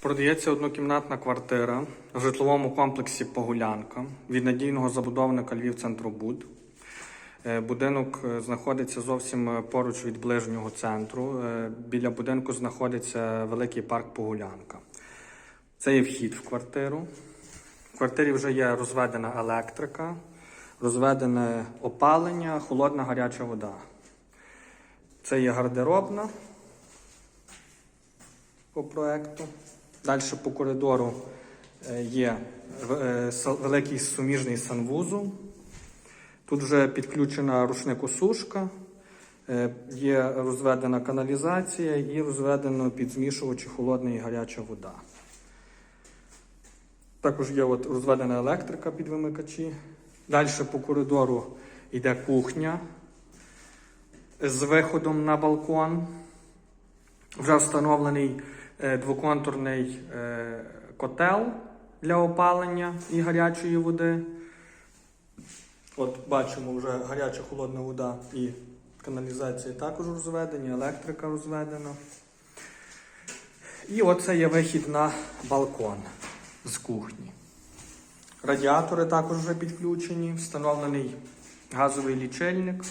Продається однокімнатна квартира в житловому комплексі Погулянка від надійного забудовника Львів Центробуд. Е, Будинок е, знаходиться зовсім е, поруч від ближнього центру. Біля будинку знаходиться великий парк Погулянка. Це є вхід в квартиру. В квартирі вже є розведена електрика, розведене опалення, холодна гаряча вода. Це є гардеробна по проекту. Далі по коридору е, є е, великий суміжний санвузол. Тут вже підключена рушникосушка, е, є розведена каналізація і розведено підзмішувачі холодна і гаряча вода. Також є от розведена електрика під вимикачі. Далі по коридору йде кухня з виходом на балкон. Вже встановлений двоконтурний е, котел для опалення і гарячої води. От бачимо вже гаряча холодна вода і каналізація також розведені, електрика розведена. І оце є вихід на балкон з кухні. Радіатори також вже підключені, встановлений газовий лічильник.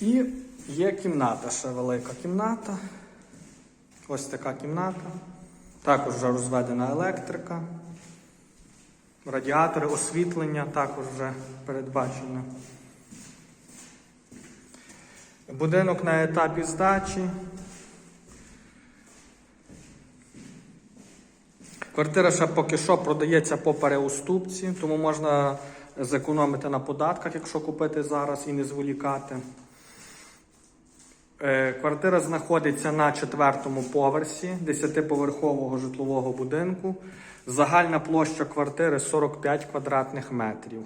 І є кімната, ще велика кімната. Ось така кімната. Також вже розведена електрика. Радіатори, освітлення також вже передбачено. Будинок на етапі здачі. Квартира ще поки що продається по переуступці, тому можна зекономити на податках, якщо купити зараз і не зволікати. Е, Квартира знаходиться на четвертому поверсі 10-поверхового житлового будинку. Загальна площа квартири 45 квадратних метрів.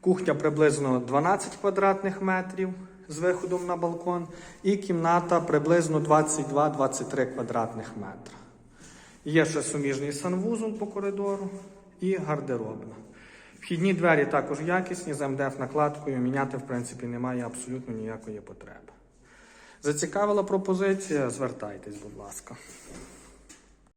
Кухня приблизно 12 квадратних метрів з виходом на балкон, і кімната приблизно 22-23 квадратних метри. Є ще суміжний санвузол по коридору і гардеробна. Вхідні двері також якісні, з МДФ накладкою міняти, в принципі, немає абсолютно ніякої потреби. Зацікавила пропозиція? Звертайтесь, будь ласка.